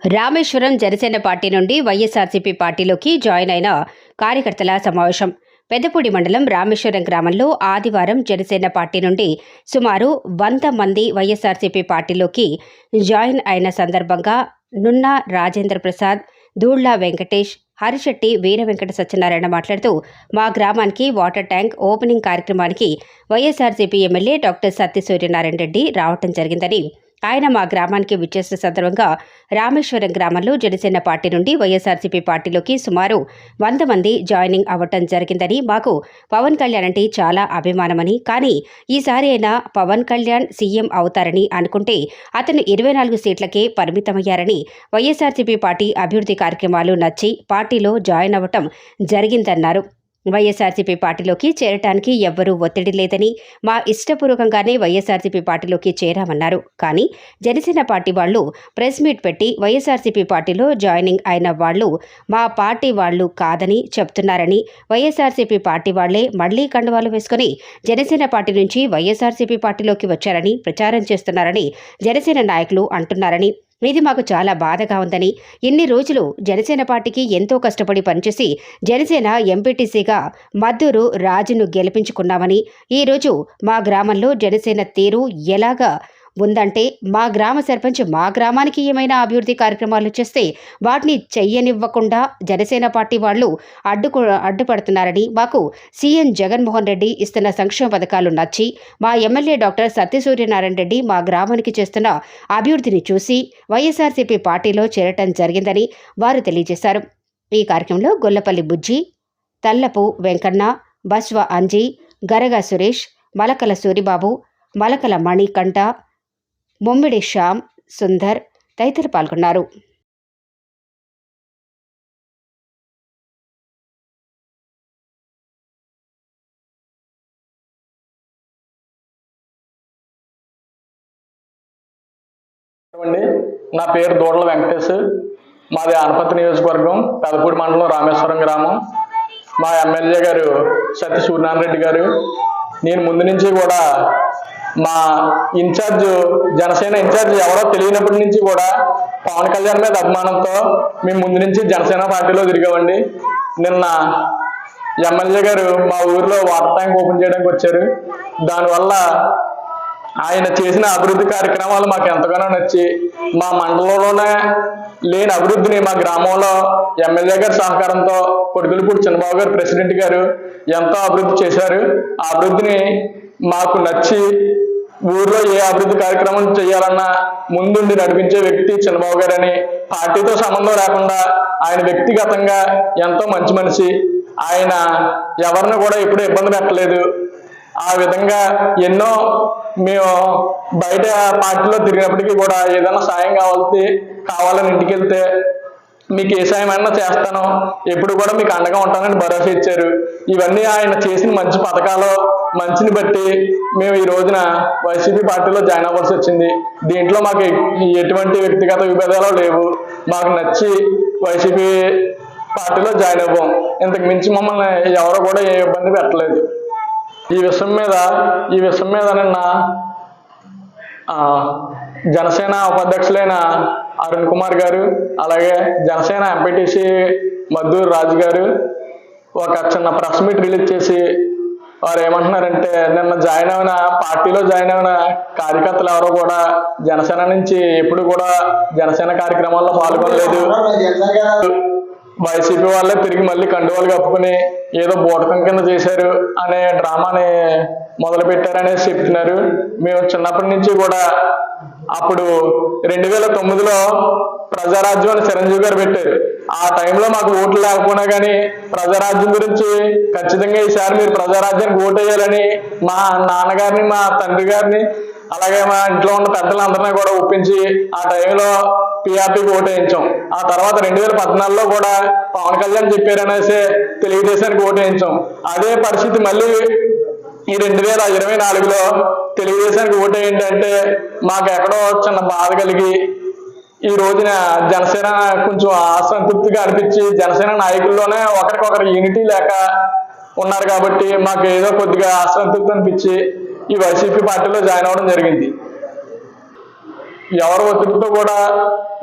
Rameswaram Janasena party నుండి వైఎస్ఆర్సీపీ పార్టీలోకి join అయిన కార్యకర్తల సమావేశం. పెద్దపూడి మండలం రామేశ్వరం గ్రామంలో ఆదివారం జనసేన పార్టీ నుండి సుమారు వంద మంది వైఎస్ఆర్సీపీ పార్టీలోకి జాయిన్ అయిన సందర్భంగా నున్న రాజేంద్ర ప్రసాద్ దూళ్ళ వెంకటేష్ హరిశెట్టి వీర వెంకట సత్యనారాయణ మాట్లాడుతూ మా గ్రామానికి వాటర్ ట్యాంక్ ఓపెనింగ్ కార్యక్రమానికి వైఎస్ఆర్సీపీ ఎమ్మెల్యే డాక్టర్ సత్య సూర్యనారాయణ రెడ్డి రావటం జరిగిందని ఆయన మా గ్రామానికి విచ్చేసిన సందర్భంగా రామేశ్వరం గ్రామంలో జనసేన పార్టీ నుండి వైఎస్ఆర్సీపీ పార్టీలోకి సుమారు వంద మంది జాయినింగ్ అవ్వటం జరిగిందని మాకు పవన్ కళ్యాణ్ అంటే చాలా అభిమానమని కానీ ఈసారి అయినా పవన్ కళ్యాణ్ సీఎం అవుతారని అనుకుంటే అతను ఇరవై నాలుగు సీట్లకే పరిమితమయ్యారని వైఎస్ఆర్సీపీ పార్టీ అభివృద్ధి కార్యక్రమాలు నచ్చి పార్టీలో జాయిన్ అవ్వటం జరిగిందన్నారు. వైఎస్ఆర్సీపీ పార్టీలోకి చేరటానికి ఎవ్వరూ ఒత్తిడి లేదని మా ఇష్టపూర్వకంగానే వైఎస్ఆర్సీపీ పార్టీలోకి చేరామన్నారు. కానీ జనసేన పార్టీ వాళ్ళు ప్రెస్ మీట్ పెట్టి వైఎస్ఆర్సీపీ పార్టీలో జాయినింగ్ అయిన వాళ్ళు మా పార్టీ వాళ్ళు కాదని చెప్తున్నారని వైఎస్ఆర్సీపీ పార్టీ వాళ్ళే మళ్ళీ కండువాలు వేసుకుని జనసేన పార్టీ నుంచి వైఎస్ఆర్సీపీ పార్టీలోకి వచ్చారని ప్రచారం చేస్తున్నారని జనసేన నాయకులు అంటున్నారని ఇది మాకు చాలా బాధగా ఉందని. ఇన్ని రోజులు జనసేన పార్టీకి ఎంతో కష్టపడి పనిచేసి జనసేన ఎంపీటీసీగా మద్దూరు రాజును గెలిపించుకున్నామని. ఈరోజు మా గ్రామంలో జనసేన తీరు ఎలాగా ఉందంటే మా గ్రామ సర్పంచ్ మా గ్రామానికి ఏమైనా అభివృద్ధి కార్యక్రమాలు చేస్తే వాటిని చెయ్యనివ్వకుండా జనసేన పార్టీ వాళ్ళు అడ్డుకు అడ్డుపడుతున్నారని మాకు సీఎం జగన్మోహన్ రెడ్డి ఇస్తున్న సంక్షేమ పథకాలు నచ్చి మా ఎమ్మెల్యే డాక్టర్ సత్యసూర్యనారాయణ రెడ్డి మా గ్రామానికి చేస్తున్న అభివృద్ధిని చూసి వైఎస్ఆర్సీపీ పార్టీలో చేరటం జరిగిందని వారు తెలియజేశారు. ఈ కార్యక్రమంలో గొల్లపల్లి బుజ్జి తల్లపు వెంకన్న బస్వ అంజీ గరగ సురేష్ మలకల సూరిబాబు మలకల మణికంఠ బొమ్మిడి శ్యామ్ సుందర్ తదితరులు పాల్గొన్నారు. అండి నా పేరు దూడల వెంకటేష్ మాది ఆనపతి నియోజకవర్గం పెదపూడి మండలం రామేశ్వరం గ్రామం. మా ఎమ్మెల్యే గారు సత్య సూర్యనారాయణ రెడ్డి గారు. నేను ముందు నుంచి కూడా మా ఇన్ఛార్జ్ జనసేన ఇన్ఛార్జ్ ఎవరో తెలియనప్పటి నుంచి కూడా పవన్ కళ్యాణ్ మీద అభిమానంతో మేము ముందు నుంచి జనసేన పార్టీలో తిరిగామండి. నిన్న ఎమ్మెల్యే గారు మా ఊరిలో వాటర్ ట్యాంక్ ఓపెన్ చేయడానికి వచ్చారు. దానివల్ల ఆయన చేసిన అభివృద్ధి కార్యక్రమాలు మాకు ఎంతగానో నచ్చి మా మండలంలోనే లేని అభివృద్ధిని మా గ్రామంలో ఎమ్మెల్యే గారి సహకారంతో కొడుకులపూడి చంద్రబాబు గారు ప్రెసిడెంట్ గారు ఎంతో అభివృద్ధి చేశారు. ఆ అభివృద్ధిని మాకు నచ్చి ఊర్లో ఏ అభివృద్ధి కార్యక్రమం చేయాలన్నా ముందుండి నడిపించే వ్యక్తి చంద్రబాబు గారని పార్టీతో సంబంధం లేకుండా ఆయన వ్యక్తిగతంగా ఎంతో మంచి మనిషి. ఆయన ఎవరిని కూడా ఎప్పుడూ ఇబ్బంది పెట్టలేదు. ఆ విధంగా ఎన్నో మేము బయట పార్టీలో తిరిగినప్పటికీ కూడా ఏదైనా సాయం కావాల్సి కావాలని ఇంటికి వెళ్తే మీకు ఏ సాయం అయినా చేస్తాను. ఎప్పుడు కూడా మీకు అండగా ఉంటానని భరోసా ఇచ్చారు. ఇవన్నీ ఆయన చేసిన మంచి పథకాలు మంచిని బట్టి మేము ఈ రోజున వైసీపీ పార్టీలో జాయిన్ అవ్వాల్సి వచ్చింది. దీంట్లో మాకు ఎటువంటి వ్యక్తిగత విభేదాలు లేవు. మాకు నచ్చి వైసీపీ పార్టీలో జాయిన్ అవ్వం. ఇంతకు మించి మమ్మల్ని ఎవరో కూడా ఏ ఇబ్బంది పెట్టలేదు. ఈ విషయం మీద ఈ విషయం మీద నిన్న జనసేన ఉపాధ్యక్షులైన అరుణ్ కుమార్ గారు అలాగే జనసేన ఎంపీటీసీ మద్దూరు రాజు గారు ఒక చిన్న ప్రెస్ మీట్ రిలీజ్ చేసి వారు ఏమంటున్నారంటే నిన్న జాయిన్ అయిన పార్టీలో జాయిన్ అయిన కార్యకర్తలు ఎవరో కూడా జనసేన నుంచి ఎప్పుడు కూడా జనసేన కార్యక్రమాల్లో పాల్గొనలేదు. వైసీపీ వాళ్ళే తిరిగి మళ్ళీ కండువాలు కప్పుకుని ఏదో బోటకం కింద చేశారు అనే డ్రామాని మొదలు పెట్టారనేసి చెప్తున్నారు. మేము చిన్నప్పటి నుంచి కూడా అప్పుడు రెండు వేల తొమ్మిదిలో ప్రజారాజ్యం అని చిరంజీవి గారు పెట్టారు. ఆ టైంలో మాకు ఓట్లు లేకపోయినా కానీ ప్రజారాజ్యం గురించి ఖచ్చితంగా ఈసారి మీరు ప్రజారాజ్యానికి ఓటు వేయాలని మా నాన్నగారిని మా తండ్రి గారిని అలాగే మా ఇంట్లో ఉన్న పెద్దలందరినీ కూడా ఒప్పించి ఆ టైంలో పిఆర్టీకి ఓటు వేయించాం ఆ తర్వాత రెండు వేల పద్నాలుగులో కూడా పవన్ కళ్యాణ్ చెప్పారనేసి తెలుగుదేశానికి ఓటు వేయించాం అదే పరిస్థితి మళ్ళీ ఈ రెండు వేల ఇరవై నాలుగులో తెలుగుదేశానికి ఓటు ఏంటంటే మాకు ఎక్కడో చిన్న బాధ కలిగి ఈ రోజున జనసేన కొంచెం అసంతృప్తిగా అనిపించి జనసేన నాయకుల్లోనే ఒకరికొకరు యూనిటీ లేక ఉన్నారు కాబట్టి మాకు ఏదో కొద్దిగా అసంతృప్తి అనిపించి ఈ వైసీపీ పార్టీలో జాయిన్ అవ్వడం జరిగింది. ఎవరి ఒత్తిడితో కూడా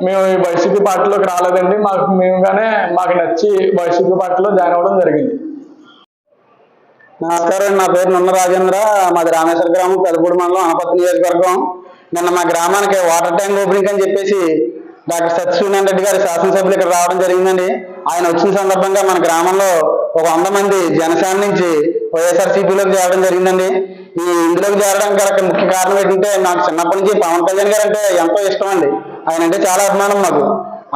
మేము ఈ వైసీపీ పార్టీలోకి రాలేదండి. మాకు మేముగానే మాకు నచ్చి వైసీపీ పార్టీలో జాయిన్ అవ్వడం జరిగింది. నమస్కారం నా పేరు నున్న రాజేంద్ర. మాది రామేశ్వర గ్రామం పెదపూడి మండలం అనపత్తి నియోజకవర్గం. నిన్న మా గ్రామానికి వాటర్ ట్యాంక్ ఓపెనింగ్ అని చెప్పేసి డాక్టర్ సత్యసూర్యన్ రెడ్డి గారి శాసనసభ్యులు ఇక్కడ రావడం జరిగిందండి. ఆయన వచ్చిన సందర్భంగా మన గ్రామంలో ఒక వంద మంది జనసేన నుంచి వైఎస్ఆర్సీపీలోకి చేరడం జరిగిందండి. ఈ ఇందులోకి చేరడానికి గల ముఖ్య కారణం ఏంటంటే నాకు చిన్నప్పటి నుంచి పవన్ కళ్యాణ్ గారు అంటే ఎంతో ఇష్టం అండి. ఆయన అంటే చాలా అభిమానం మాకు.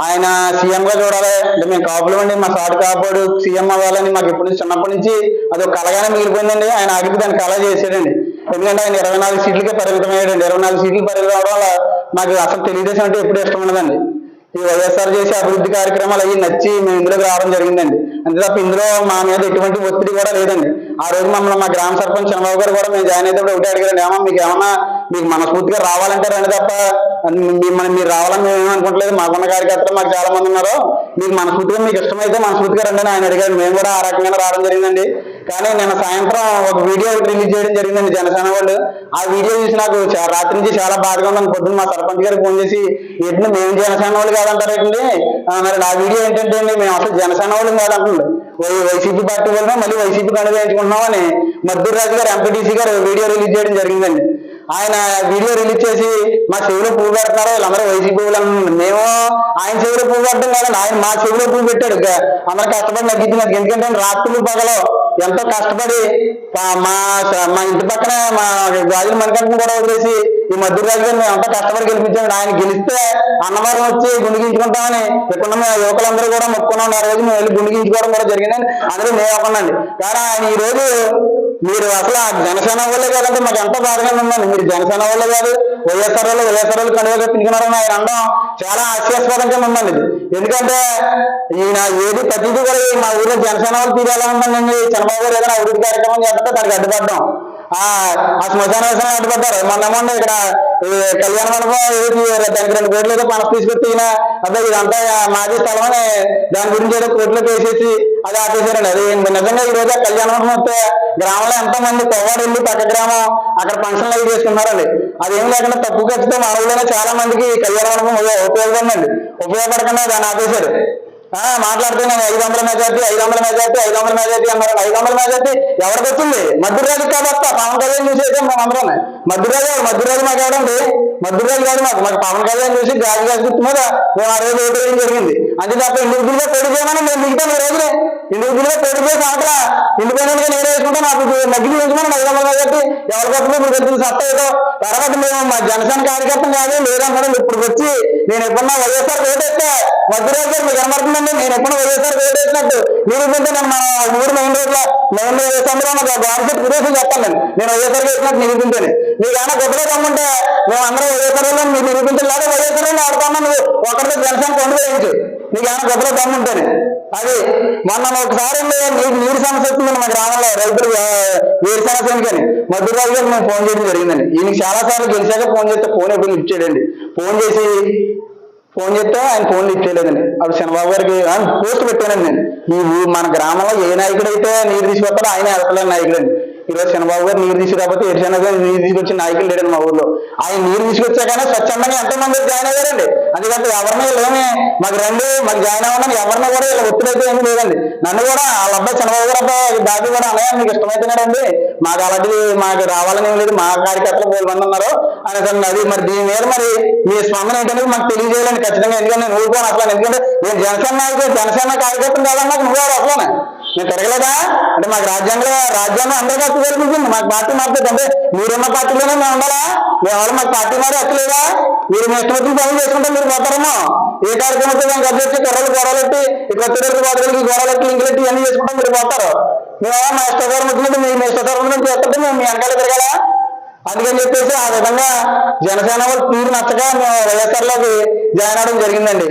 ఆయన సీఎం గా చూడాలి. అంటే మేము కాపులు అండి మా సాటి కాపాడు సీఎం అవ్వాలని మాకు ఎప్పటి నుంచి చిన్నప్పటి నుంచి అది ఒక కలగానే మిగిలిపోయిందండి. ఆయన ఆగితే దాన్ని కళ చేసాడండి ఎందుకంటే ఆయన ఇరవై నాలుగు సీట్లకే పరిమితం అయ్యాడండి ఇరవై నాలుగు సీట్లు పరిమితం అవడం వల్ల మాకు అసలు తెలియదేశం అంటే ఎప్పుడు ఇష్టం ఉండదండి. ఈ వైఎస్ఆర్ చేసే అభివృద్ధి కార్యక్రమాలు అవి నచ్చి మేము ఇందులోకి రావడం జరిగిందండి. అంతే తప్ప ఇందులో మా మీద ఎటువంటి ఒత్తిడి కూడా లేదండి. ఆ రోజు మమ్మల్ని మా గ్రామ సర్పంచ్ చంద్రబాబు గారు కూడా మేము జాయిన్ అయితే ఒకటే అడిగారండి ఏమో మీకు ఏమన్నా మీకు మనస్ఫూర్తిగా రావాలంటే రండి తప్ప మిమ్మల్ని మీరు రావాలని మేము ఏమనుకోవట్లేదు మాకున్న కార్యకర్తలు మాకు చాలా మంది ఉన్నారు. మీకు మనస్ఫూర్తిగా మీకు ఇష్టమైతే మనస్ఫూర్తిగా రండి ఆయన అడిగారు. మేము కూడా ఆ రకంగా రావడం జరిగిందండి. కానీ నిన్న సాయంత్రం ఒక వీడియో రిలీజ్ చేయడం జరిగిందండి జనసేన వాళ్ళు. ఆ వీడియో చూసి నాకు రాత్రి నుంచి చాలా బాధగా ఉందని పొద్దున్న మా సర్పంచ్ గారికి ఫోన్ చేసి ఏంటంటే మేము జనసేన వాళ్ళు కాదంటారేంటి మరి ఆ వీడియో ఏంటంటే అండి మేము అసలు జనసేన వాళ్ళు కాదంటుంది వైసీపీ పార్టీ వాళ్ళు మళ్ళీ వైసీపీ కండుగా వేయించుకుంటున్నామని మద్దూరు రాజు గారు ఎంపీటీసీ గారు వీడియో రిలీజ్ చేయడం జరిగిందండి. ఆయన వీడియో రిలీజ్ చేసి మా చెవిలో పువ్వు పెడుతున్నారు వీళ్ళందరూ వైసీపీ వాళ్ళు అంటున్నారు. మేము ఆయన చెవిలో పువ్వు పెట్టడం కాదండి ఆయన మా చెవిలో పువ్వు పెట్టాడు గ- అందరూ కష్టపడి నగ్గించినారు ఎందుకంటే రాత్రులు పగలో ఎంతో కష్టపడి మా మా ఇంటి పక్కన మా గాజుల మణికంఠం కూడా వదిలేసి ఈ మధ్య రాజు గారిని మేము ఎంతో కష్టపడి గెలిపించాము ఆయన గెలిస్తే అన్నవరం వచ్చి గుండిగించుకుంటామని ఇక్కడ ఉన్న యువకులందరూ కూడా మొక్కున్నాం ఆ రోజు మేము వెళ్ళి గుండిగించుకోవడం కూడా జరిగిందని అందరూ నేను ఒక్కనండి కానీ ఆయన ఈ రోజు మీరు అసలు ఆ జనసేన వాళ్ళే కాదంటే మాకు ఎంతో బాధగా ఉందండి. మీరు జనసేన వాళ్ళే కాదు వైఎస్ఆర్ వాళ్ళు వైఎస్ఆర్ వాళ్ళు కండుగా పిలుచుకున్నారని ఆయన అనడం చాలా హాస్యాస్పదంగా ఉందండి. ఇది ఎందుకంటే ఈయన ఏది ప్రతిదీ కూడా మా ఊరిలో జనసేన వాళ్ళు తీరేలా ఉందండి. చంద్రబాబు గారు ఏదైనా అభివృద్ధి కార్యక్రమం చేస్తే దానికి అడ్డుపడ్డాం. ఆ ఆ శ్మశాన వేసంలో అడ్డుపడ్డారు. మొన్న మొన్న ఇక్కడ కళ్యాణ మండపం దానికి రెండు కోట్లు ఏదో పనస్ తీసుకొచ్చి ఈయన ఇదంతా మాజీ స్థలం అని దాని గురించి ఏదో కోర్టులోకి వేసేసి అది ఆపేశారండి. అది నిజంగా ఈ రోజు ఆ కళ్యాణ మండపం వస్తే గ్రామంలో ఎంతో మంది కొవ్వాడు వెళ్ళి పక్క గ్రామం అక్కడ ఫంక్షన్లు అవి చేసుకున్నారండి అది ఏం లేకుండా తక్కువ ఖర్చుతో మా ఊళ్ళోనే చాలా మందికి కళ్యాణ మండపం ఉపయోగ- ఉపయోగపడకుండా దాన్ని ఆపేశారు. మాట్లాడుతున్నాను ఐదు వందల మెజార్టీ ఐదు వందల మెజార్టీ ఐదు వందల మెజార్టీ అన్నారు. ఐదు వందల మెజార్టీ ఎవరికి వచ్చింది? మధ్యరాజు కాబట్టి పవన్ కళ్యాణ్ చూసేసాం మేము అందరం మధ్యరాజు మధ్యరాజు మాకు ఎవడండి మధ్యరాజు కాదు మాకు. మాకు పవన్ కళ్యాణ్ చూసి గాజు గాజు గుర్తు మీద మేము ఆ రోజు ఓటు వేయడం జరిగింది. అంతే తప్ప ఇండివిజువల్గా పోటీ చేయమని మేము మిగతా ఈ రోజునే ఇండివిజువల్గా పోటీ చేసి అక్కడ ఇండిపెండెంట్గా నేను వేసుకుంటే నాకు నగ్గి వేసుకున్నాను ఐదు వందల మెజార్టీ ఎవరికి వస్తుందో మీకు తెలిసిన సత్తా ఏదో తర్వాత మేము మా జనసేన కార్యకర్తలు కాదు లేదంటారు ఇప్పుడు వచ్చి నేను ఎప్పుడన్నా వైఎస్ఆర్ ఓటేస్తే మధ్యరాజు గారు మీకు కనబడుతుంది? కనబడుతుందండి నేను ఎప్పుడు వైఎస్ఆర్ ఓటేసినట్టు మీరు ఇప్పుడంటే నేను మన ఊరు మెయిన్ రోడ్లో మెయిన్ రోడ్ వేసంలో నాకు గవర్నమెంట్ ప్రదేశం చెప్తాను నేను. నేను వైఎస్ఆర్ వేసినట్టు నిరూపించాను. మీకు ఏమైనా గొప్పలో కమ్ముంటే మేము అందరం వైఎస్ఆర్ వాళ్ళని మీరు నిరూపించలేదు వైఎస్ఆర్ వాళ్ళు. ఆడుతున్నా నువ్వు. ఒకరితో జనసేన కొండ వేయించు. నీకు ఏమైనా గొప్పలో కమ్ముంటేనే అది మొన్న ఒకసారి నీకు నీరు సమస్య వచ్చిందండి మా గ్రామంలో రైతులు ఆ, నీరు సమస్య మధురాజు గారు మేము ఫోన్ చేయడం జరిగిందండి. ఈయనకి చాలా సార్లు గెలిచాక ఫోన్ చేస్తే ఫోన్ ఎప్పుడు లిఫ్ట్ చేయడండి. ఫోన్ చేసి ఫోన్ చేస్తే ఆయన ఫోన్ ఇచ్చేయలేదండి. చేయలేదండి అప్పుడు చంద్రబాబు గారికి పోస్ట్ పెట్టానండి నేను. ఈ మన గ్రామంలో ఏ నాయకుడు అయితే నీరు తీసుకొస్తాడో ఆయన వెళ్తలేని నాయకుడు అండి ఈరోజు చంద్రబాబు గారు నీరు తీసుకురాకపోతే ఎడిచన్న గారు నీరు తీసుకొచ్చి నాయకులు లేడండి మా ఊర్లో. ఆయన నీరు తీసుకొచ్చాకనే స్వచ్ఛందంగా ఎంతో మంది జాయిన్ అయ్యారండి. అందుకంటే ఎవరిని లేమే మాకు రండి మాకు జాయిన్ అవ్వడం ఎవరిని కూడా ఇలా ఒత్తిడి అయితే ఏమీ లేదండి. నన్ను కూడా వాళ్ళ అబ్బాయి చంద్రబాబు గారు అబ్బాయి బాబీ కూడా అన్నయ్య మీకు ఇష్టమైతేనేడండి మాకు అలాంటిది మాకు రావాలని లేదు. మా కార్యకర్తలు మూడు మంది ఉన్నారు. అని అసలు అది మరి దీని మీద మరి మీ స్పందన ఏంటనేది మాకు తెలియజేయాలని ఖచ్చితంగా. ఎందుకంటే నేను ఊరుకోను అసలు. ఎందుకంటే నేను జనసేన నాయకుడు జనసేన కార్యకర్తలు కాదన్నా నువ్వు అసలు. నేను తిరగలేదా? అంటే మాకు రాజ్యాంగంలో రాజ్యాంగం అందరి పార్టీ కల్పించింది మాకు పార్టీ మారుతుంది అంటే మీరున్న పార్టీలోనే మేము ఉండాలా? మేము ఎవరు మాకు పార్టీ మారి హక్కు మీరు మీ ఇష్టం పనులు చేసుకుంటే మీరు పోతారేమో. ఏ కార్యక్రమంతో మేము గద్దెచ్చి కర్రలు గొడవలెట్టి ఇక్కడ తిరుగులు గొడవలకి గొడవలెట్టి ఇంకలెట్టి ఇవన్నీ చేసుకుంటే మీరు పోతారు. మేము మా ఇష్టకరం వచ్చినట్టు మీ మీ ఇష్టకరం చేస్తుంటే మేము మీ వెనకాల తిరగాలా? అందుకని చెప్పేసి ఆ విధంగా జనసేన వాళ్ళు తీరు నచ్చగా మేము వైఎస్ఆర్లోకి జాయిన్ అవడం జరిగిందండి.